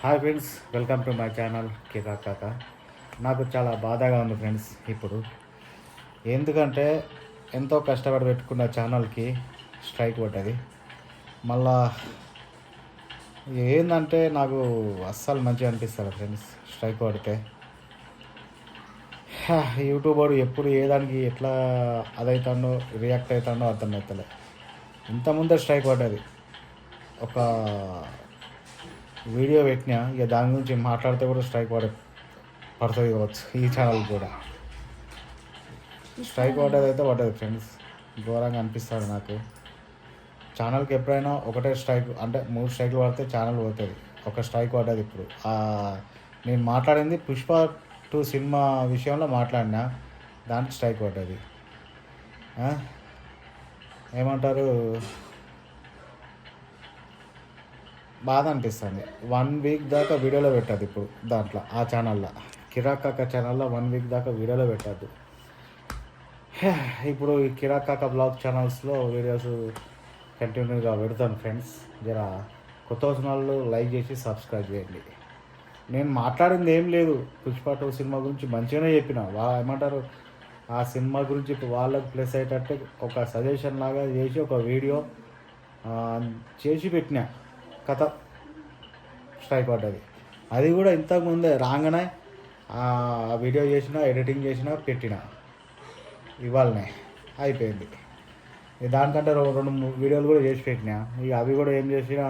Hi friends welcome to my channel కిరా కాక నాకు చాలా బాధగా ఉంది ఫ్రెండ్స్ ఇప్పుడు. ఎందుకంటే ఎంతో కష్టపడి పెట్టుకున్న ఛానల్కి స్ట్రైక్ పడ్డది మళ్ళా ఏంటంటే నాకు అస్సలు మంచిగా అనిపిస్తుంది ఫ్రెండ్స్ స్ట్రైక్ పడితే హా, ఎప్పుడు ఏ దానికి ఎట్లా అదవుతాడో రియాక్ట్ అవుతాడో అర్థం ఇంత ముందే స్ట్రైక్ పడ్డది ఒక వీడియో పెట్టినా ఇక దాని గురించి మాట్లాడితే కూడా స్ట్రైక్ పడ పడుతుంది కావచ్చు ఈ ఛానల్ కూడా. స్ట్రైక్ పడ్డది అయితే పడ్డది ఫ్రెండ్స్ ఘోరంగా అనిపిస్తుంది నాకు. ఛానల్కి ఎప్పుడైనా ఒకటే స్ట్రైక్ అంటే మూడు స్ట్రైక్లు పడితే ఛానల్ పోతుంది. ఒక స్ట్రైక్ పడ్డది ఇప్పుడు. నేను మాట్లాడింది పుష్ప టూ సినిమా విషయంలో మాట్లాడినా దానికి స్ట్రైక్ పడ్డది. ఏమంటారు? బాధ అనిపిస్తుంది. వన్ వీక్ దాకా వీడియోలో పెట్టద్దు ఇప్పుడు దాంట్లో ఆ ఛానల్లో కిరాకాక ఛానల్లో వన్ వీక్ దాకా వీడియోలో పెట్టద్దు. ఇప్పుడు ఈ కిరాకాక బ్లాగ్ ఛానల్స్లో వీడియోస్ కంటిన్యూగా పెడతాను ఫ్రెండ్స్ జర కొత్త వచ్చిన వాళ్ళు లైక్ చేసి సబ్స్క్రైబ్ చేయండి. నేను మాట్లాడింది ఏం లేదు. పుష్ప టూ సినిమా గురించి మంచిగానే చెప్పిన. వా ఏమంటారు? ఆ సినిమా గురించి ఇప్పుడు వాళ్ళకి ప్లస్ అయ్యేటట్టు ఒక సజెషన్ లాగా చేసి ఒక వీడియో చేసి పెట్టిన. కథ స్ట్రైక్ పడ్డది అది కూడా ఇంతకుముందే రాగానే ఆ వీడియో చేసిన ఎడిటింగ్ చేసిన పెట్టిన. ఇవాళనే అయిపోయింది. దానికంటే రెండు రెండు మూడు వీడియోలు కూడా చేసి పెట్టిన. ఇక అవి కూడా ఏం చేసిన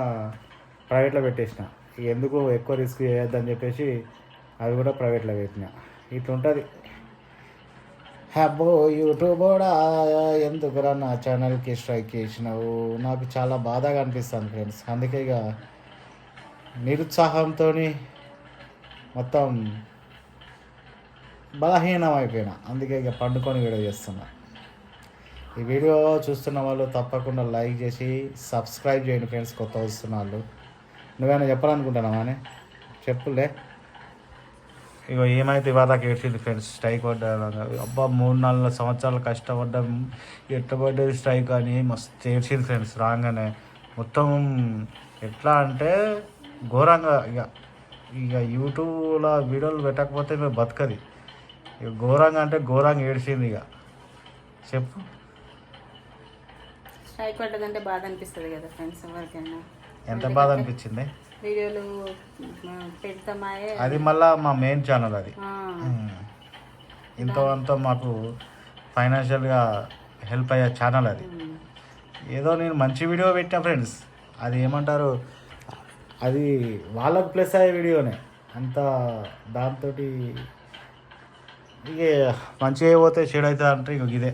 ప్రైవేట్లో పెట్టేసిన. ఇక ఎందుకు ఎక్కువ రిస్క్ చేయొద్దని చెప్పేసి అవి కూడా ప్రైవేట్లో పెట్టిన. ఇట్లుంటుంది. హ్యాబో యూట్యూబ్ కూడా ఎందుకురా నా ఛానల్కి స్ట్రైక్ చేసినావు? నాకు చాలా బాధగా అనిపిస్తుంది ఫ్రెండ్స్ అందుకే ఇక నిరుత్సాహంతో మొత్తం బలహీనం అయిపోయినా. అందుకే ఇక పండుకొని వీడియో చేస్తున్నా. ఈ వీడియో చూస్తున్న వాళ్ళు తప్పకుండా లైక్ చేసి సబ్స్క్రైబ్ చేయండి ఫ్రెండ్స్ కొత్త వస్తున్న వాళ్ళు. నువ్వేమైనా చెప్పాలనుకుంటున్నావా అని? చెప్పులే. ఇగో ఏమైతే ఇవాళకి ఏడ్చింది ఫ్రెండ్స్ స్ట్రైక్ పడ్డా అబ్బా మూడు నాలుగు సంవత్సరాలు కష్టపడ్డా ఎట్టబడ్డది స్ట్రైక్ అని మస్తు ఏడ్చింది ఫ్రెండ్స్ రాగానే. మొత్తం ఎట్లా అంటే ఘోరంగా ఇక ఇక యూట్యూబ్లో వీడియోలు పెట్టకపోతే మేము బతకది. ఇక ఘోరంగా అంటే ఘోరంగా ఏడ్చింది ఇక చెప్పు. స్ట్రైక్ పడ్డదంటే బాధ అనిపిస్తుంది కదా ఫ్రెండ్స్ ఎవరికైనా. ఎంత బాధ అనిపించింది వీడియోలు ఆ, పెడతామాయే. అది మళ్ళా మా మెయిన్ ఛానల్ అది. ఇంతో అంతో మాకు ఫైనాన్షియల్గా హెల్ప్ అయ్యే ఛానల్ అది. ఏదో నేను మంచి వీడియో పెట్టా ఫ్రెండ్స్. అది ఏమంటారు? అది వాళ్ళకు ప్లస్ అయ్యే వీడియోనే. అంత దాంతో ఇక మంచిగా పోతే చెడు అవుతుంది అంటే ఇక ఇదే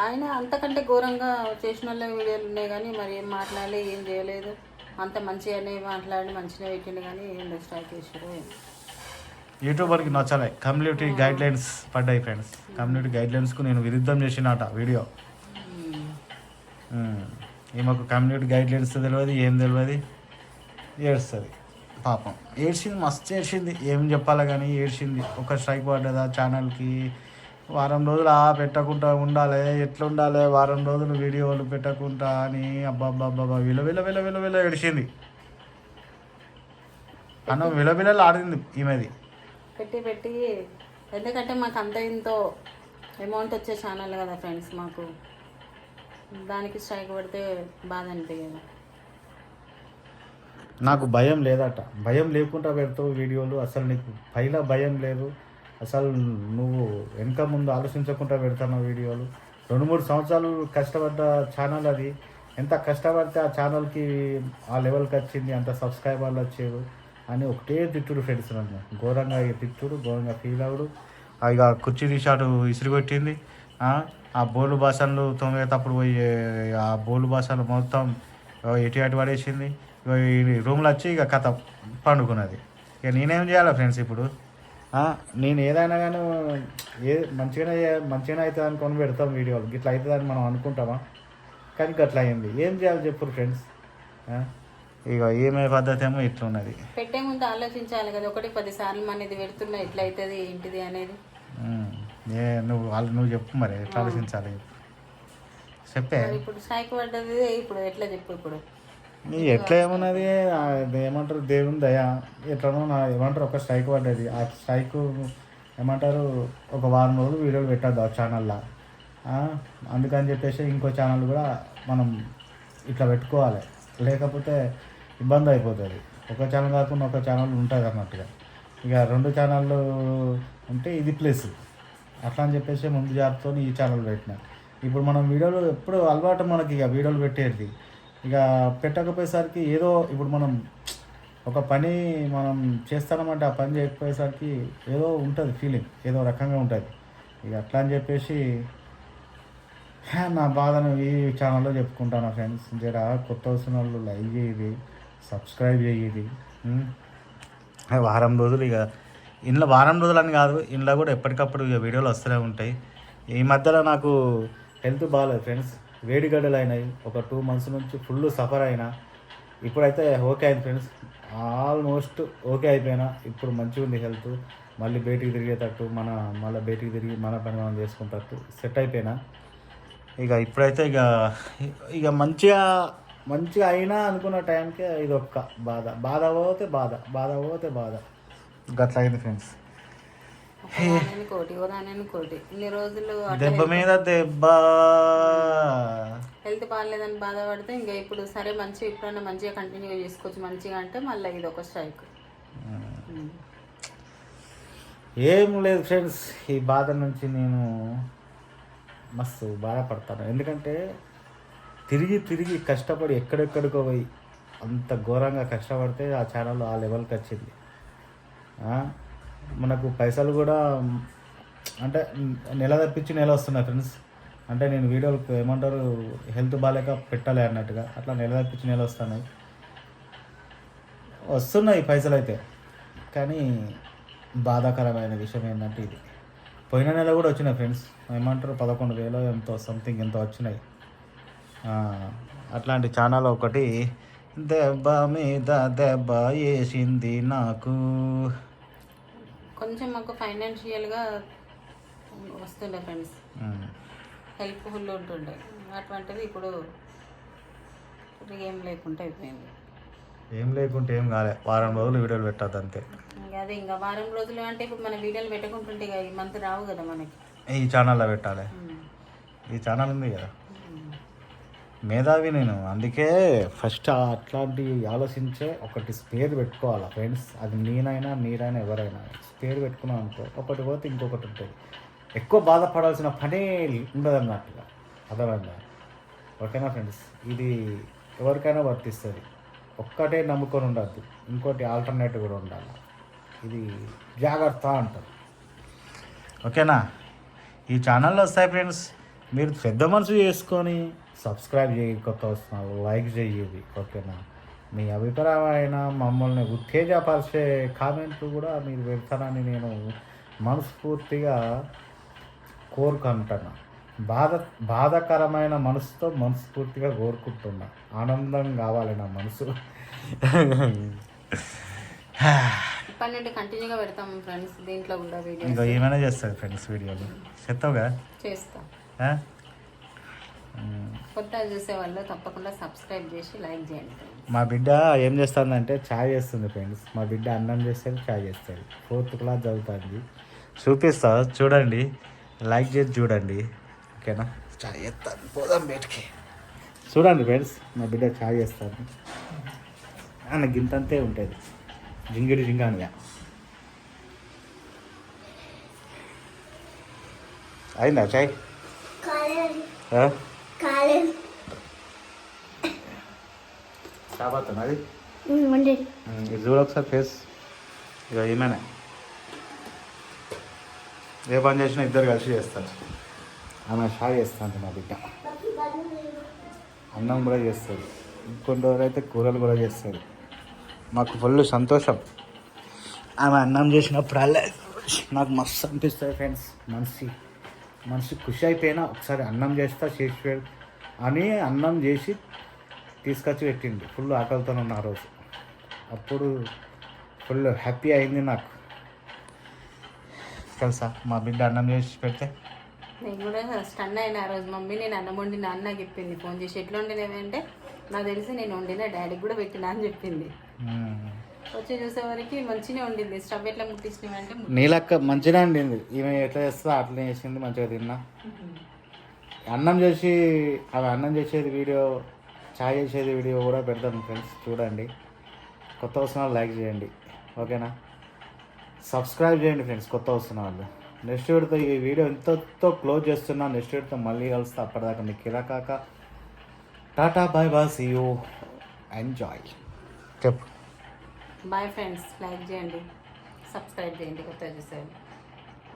ఆయన అంతకంటే ఘోరంగా చేసిన వాళ్ళ వీడియోలు ఉన్నాయి కానీ మరి ఏం మాట్లాడలే ఏం చేయలేదు. అంత మంచిగానే మాట్లాడి మంచిగా పెట్టిండు కానీ ఏం స్ట్రైక్ చేసారు యూట్యూబర్కి నచ్చలే. కమ్యూనిటీ గైడ్ లైన్స్ పడ్డాయి ఫ్రెండ్స్. కమ్యూనిటీ గైడ్ లైన్స్కు నేను విరుద్ధం చేసినట వీడియో. ఈమెకు కమ్యూనిటీ గైడ్ లైన్స్ తెలియదు ఏం తెలియదు. ఏడుస్తుంది. పాపం. ఏడ్చింది మస్తు ఏడ్చింది. ఏం చెప్పాలి కానీ ఏడ్చింది. ఒక స్ట్రైక్ పడ్డదా ఛానల్కి? వారం రోజులు ఆ పెట్టకుండా ఉండాలి ఎట్లా ఉండాలి వారం రోజులు వీడియోలు పెట్టకుండా అని అబ్బాబ్బాబ్బా విల విల విల విల విల ఏడిచింది. అన్న విల విలలు ఆడింది ఈమెది. పెట్టి పెట్టి ఎందుకంటే మాకు అంత ఇంతో అమౌంట్ వచ్చే ఛానల్ కదా ఫ్రెండ్స్ మాకు. దానికి స్ట్రైక్ పడితే బాధ అనిపించదు నాకు భయం లేదట. భయం లేకుండా పెడతావు వీడియోలు. అసలు నీకు పైన భయం లేదు. అసలు నువ్వు వెనక ముందు ఆలోచించకుండా పెడతాను వీడియోలు. రెండు మూడు సంవత్సరాలు కష్టపడ్డ ఛానల్ అది. ఎంత కష్టపడితే ఆ ఛానల్కి ఆ లెవెల్కి వచ్చింది అంత సబ్స్క్రైబర్లు వచ్చారు అని ఒకటే తిట్టుడు ఫ్రెండ్స్ నన్ను ఘోరంగా ఇక తిట్టుడు ఘోరంగా ఫీల్ అవుడు ఇక కుర్చీ తీసాడు ఇసిరిగొట్టింది. ఆ, బోలు భాషలు తొంగేటప్పుడు పోయి ఆ బోలు భాషలు మొత్తం ఎటు అటు పడేసింది. రూమ్లో వచ్చి ఇక కథ పండుకున్నది. ఇక నేనేం చేయాలి ఫ్రెండ్స్ ఇప్పుడు? నేను ఏదైనా కానీ ఏ మంచిగానే మంచిగానే అవుతుంది అనుకొని పెడతాం వీడియోలు. గిట్లా అవుతుందని మనం అనుకుంటామా? కానీ గట్లా అయింది. ఏం చేయాలి చెప్పు ఫ్రెండ్స్. ఇక ఏమే పద్ధతి ఏమో ఇట్లున్నది. పెట్టే ముందు ఆలోచించాలి కదా ఒకటి పది సార్లు మన ఇది పెడుతున్నా ఎట్లా అవుతుంది ఏంటిది అనేది. ఏ నువ్వు వాళ్ళు నువ్వు చెప్పు మరి ఎట్లా ఆలోచించాలి? చెప్పే. ఇప్పుడు స్ట్రైక్ పడ్డది ఇప్పుడు ఎట్లా చెప్పు ఇప్పుడు? ఎట్లా ఏమన్నది? ఏమంటారు? దేవుని దయ. ఎట్లనో నా ఏమంటారు? ఒక స్ట్రైక్ పడ్డది. ఆ స్ట్రైక్ ఏమంటారు? ఒక వారం రోజులు వీడియోలు పెట్టద్దు ఆ ఛానల్లో. అందుకని చెప్పేసి ఇంకో ఛానల్ కూడా మనం ఇట్లా పెట్టుకోవాలి. లేకపోతే ఇబ్బంది అయిపోతుంది. ఒక ఛానల్ కాకుండా ఒక ఛానల్ ఉంటుంది అన్నట్టుగా. ఇక రెండు ఛానళ్ళు ఉంటే ఇది ప్లేస్. అట్లా అని చెప్పేసి ముందు జాబితో ఈ ఛానల్ పెట్టిన. ఇప్పుడు మనం వీడియోలు ఎప్పుడు అలవాటు మనకి ఇక వీడియోలు పెట్టేది. ఇక పెట్టకపోయేసరికి ఏదో ఇప్పుడు మనం ఒక పని మనం చేస్తామంటే ఆ పని చేయకపోయేసరికి ఏదో ఉంటుంది ఫీలింగ్ ఏదో రకంగా ఉంటుంది. ఇక అట్లా అని చెప్పేసి నా బాధను ఈ ఛానల్లో చెప్పుకుంటాను ఫ్రెండ్స్ జర కొత్త వచ్చిన వాళ్ళు లైక్ చేయది సబ్స్క్రైబ్ చేయది వారం రోజులు ఇక ఇంట్లో వారం రోజులు అని కాదు ఇంట్లో కూడా ఎప్పటికప్పుడు ఇక వీడియోలు వస్తూనే ఉంటాయి. ఈ మధ్యలో నాకు హెల్త్ బాగాలేదు ఫ్రెండ్స్ వేడిగడ్డలు అయినాయి ఒక టూ మంత్స్ నుంచి ఫుల్ సఫర్ అయినా ఇప్పుడైతే ఓకే అయింది ఫ్రెండ్స్. ఆల్మోస్ట్ ఓకే అయిపోయినా ఇప్పుడు మంచిగా ఉంది హెల్త్. మళ్ళీ బయటికి తిరిగేటట్టు మన మళ్ళీ బయటికి తిరిగి మన పని మనం చేసుకునేటట్టు సెట్ అయిపోయినా. ఇక ఇప్పుడైతే ఇక ఇక మంచిగా మంచిగా అయినా అనుకున్న టైంకే ఇది ఒక్క బాధ. బాధ పోతే బాధ బాధ పోతే బాధ. గట్లా అయింది ఫ్రెండ్స్. కోటి ఒకదానని కోటి. ఇన్ని రోజులు దెబ్బ మీద దెబ్బ. హెల్త్ బాగాలేదని బాధపడితే ఇంకా ఇప్పుడు సరే మంచిగా ఇప్పుడన్నా మంచిగా కంటిన్యూ చేసుకోవచ్చు. మంచిగా అంటే మళ్ళీ ఇది ఒక స్ట్రైక్. ఏం లేదు ఫ్రెండ్స్ ఈ బాధ నుంచి నేను మస్తు బాధపడతాను. ఎందుకంటే తిరిగి తిరిగి కష్టపడి ఎక్కడెక్కడికో పోయి అంత ఘోరంగా కష్టపడితే ఆ ఛానల్ ఆ లెవెల్కి వచ్చింది. మనకు పైసలు కూడా అంటే నెల తప్పించి నెల వస్తున్నాయి ఫ్రెండ్స్. అంటే నేను వీడియోలు ఏమంటారు హెల్త్ బాగాలేక పెట్టాలి అన్నట్టుగా. అట్లా నెల తప్పించి నెల వస్తున్నాయి. వస్తున్నాయి పైసలు అయితే. కానీ బాధాకరమైన విషయం ఏంటంటే ఇది. పోయిన నెల కూడా వచ్చినాయి ఫ్రెండ్స్. ఏమంటారు పదకొండు వేలు ఎంతో సంథింగ్ ఎంతో వచ్చినాయి. అట్లాంటి ఛానల్ ఒకటి దెబ్బ మీద దెబ్బ వేసింది నాకు. కొంచెం మాకు ఫైనాన్షియల్గా వస్తుండే ఫ్రెండ్స్. హెల్ప్ఫుల్ ఉంటుండే. అటువంటిది ఇప్పుడు ఏం లేకుండా అయిపోయింది. ఏం లేకుంటే ఏం కాలే. వారం రోజులు వీడియోలు పెట్టద్దు అంతే. అదే ఇంకా వారం రోజులు అంటే ఇప్పుడు మన వీడియోలు పెట్టుకుంటుంటే ఇక ఈ మంత్ రావు కదా మనకి. ఈ ఛానల్లో పెట్టాలి. ఈ ఛానల్ ఉంది కదా. మేధావి నేను. అందుకే ఫస్ట్ అట్లాంటి ఆలోచించే ఒకటి స్పేర్ పెట్టుకోవాలి ఫ్రెండ్స్. అది నేనైనా మీరైనా ఎవరైనా స్పేర్ పెట్టుకున్నాం అనుకో ఒకటి పోతే ఇంకొకటి ఉంటుంది. ఎక్కువ బాధపడాల్సిన పనే ఉండదు అన్నట్టుగా అదనంగా ఓకేనా ఫ్రెండ్స్? ఇది ఎవరికైనా వర్తిస్తుంది. ఒక్కటే నమ్ముకొని ఉండద్దు. ఇంకోటి ఆల్టర్నేటివ్ కూడా ఉండాలి? ఇది జాగ్రత్త అంటారు. ఓకేనా? ఈ ఛానల్లో వస్తాయి ఫ్రెండ్స్. మీరు పెద్ద మనసు చేసుకొని సబ్స్క్రైబ్ చేయి కొత్త వస్తున్నారు లైక్ చేయండి ఓకేనా? మీ అభిప్రాయమైన మమ్మల్ని ఉత్తేజపరిచే కామెంట్లు కూడా మీరు పెడతారని నేను మనస్ఫూర్తిగా కోరుకుంటున్నా. బాధ బాధాకరమైన మనసుతో మనస్ఫూర్తిగా కోరుకుంటున్నా. ఆనందం కావాలి నా మనసు. కంటిన్యూగా పెడతాం ఫ్రెండ్స్ దీంట్లో కూడా వీడియో ఇంకా ఏమైనా చేస్తుంది ఫ్రెండ్స్ వీడియోలు? చెప్తావుగా చేస్తాం. కొత్త చూసే వాళ్ళు తప్పకుండా సబ్స్క్రైబ్ చేసి లైక్ చేయండి friends. మా బిడ్డ ఏం చేస్తుందంటే చాయ్ చేస్తుంది ఫ్రెండ్స్. మా బిడ్డ అన్నం చేస్తుంది చాయ్ చేస్తుంది. ఫోర్త్ క్లాస్ చదువుతుంది. చూపిస్తా చూడండి. లైక్ చేసి చూడండి. ఓకేనా? చాయ్ చేస్తాను. పోదాం బయటికి. చూడండి ఫ్రెండ్స్ మా బిడ్డ చాయ్ చేస్తాను అన్న గింతంతే ఉంటుంది. జింగిడి జింగానిగా అయిందా చాయ్? అది ఇది చూడ ఒకసారి ఫేస్ ఇక ఏమైనా ఏ పని చేసినా ఇద్దరు కలిసి చేస్తారు. ఆమె షాయ్ చేస్తాను మా బిడ్డ. అన్నం కూడా చేస్తుంది ఇంకొన్ని రోజులు అయితే కూరలు కూడా చేస్తుంది మాకు ఫుల్ సంతోషం. ఆమె అన్నం చేసినప్పుడు అలా నాకు మస్తు అనిపిస్తుంది ఫ్రెండ్స్ మనిషి మనిషి ఖుషి అయిపోయినా ఒకసారి అన్నం చేస్తా చేసి అని అన్నం చేసి తీసుకొచ్చి పెట్టింది ఫుల్ ఆకలితో ఉన్న ఆ రోజు. అప్పుడు ఫుల్ హ్యాపీ అయింది నాకు. తెలుసా? మా బిడ్డ అన్నం చేసి పెడితే. నేను కూడా స్టన్ అయిన ఆ రోజు మమ్మీ నేను అన్నం వండి నాన్న చెప్పింది. ఫోన్ చేసి ఎట్లా వండినవి అంటే నాకు తెలిసి నేను వండిన డాడీకి కూడా పెట్టినా అని చెప్పింది. వచ్చి చూసేవరకు మంచిగా ఉండింది. స్టవ్ ఎట్లా నీలక్క మంచిగా వండింది ఈమె ఎట్లా చేస్తుందో అట్లనే చేసింది మంచిగా తిన్నా. అన్నం చేసి అవి అన్నం చేసేది వీడియో చాయ్ చేసేది వీడియో కూడా పెడతాను ఫ్రెండ్స్ చూడండి. కొత్త వస్తున్న వాళ్ళు లైక్ చేయండి. ఓకేనా? సబ్స్క్రైబ్ చేయండి ఫ్రెండ్స్ కొత్త వస్తున్న వాళ్ళు. నెక్స్ట్ వీడితో ఈ వీడియో ఎంతో క్లోజ్ చేస్తున్నా. నెక్స్ట్ వీడితో మళ్ళీ కలుస్తా. అప్పటిదాకా మీకు కిరాకాక tata bye bye see you. Enjoy. చెప్పు. బాయ్ ఫ్రెండ్స్ లైక్ చేయండి. సబ్స్క్రైబ్ చేయండి కొత్త చూసేయండి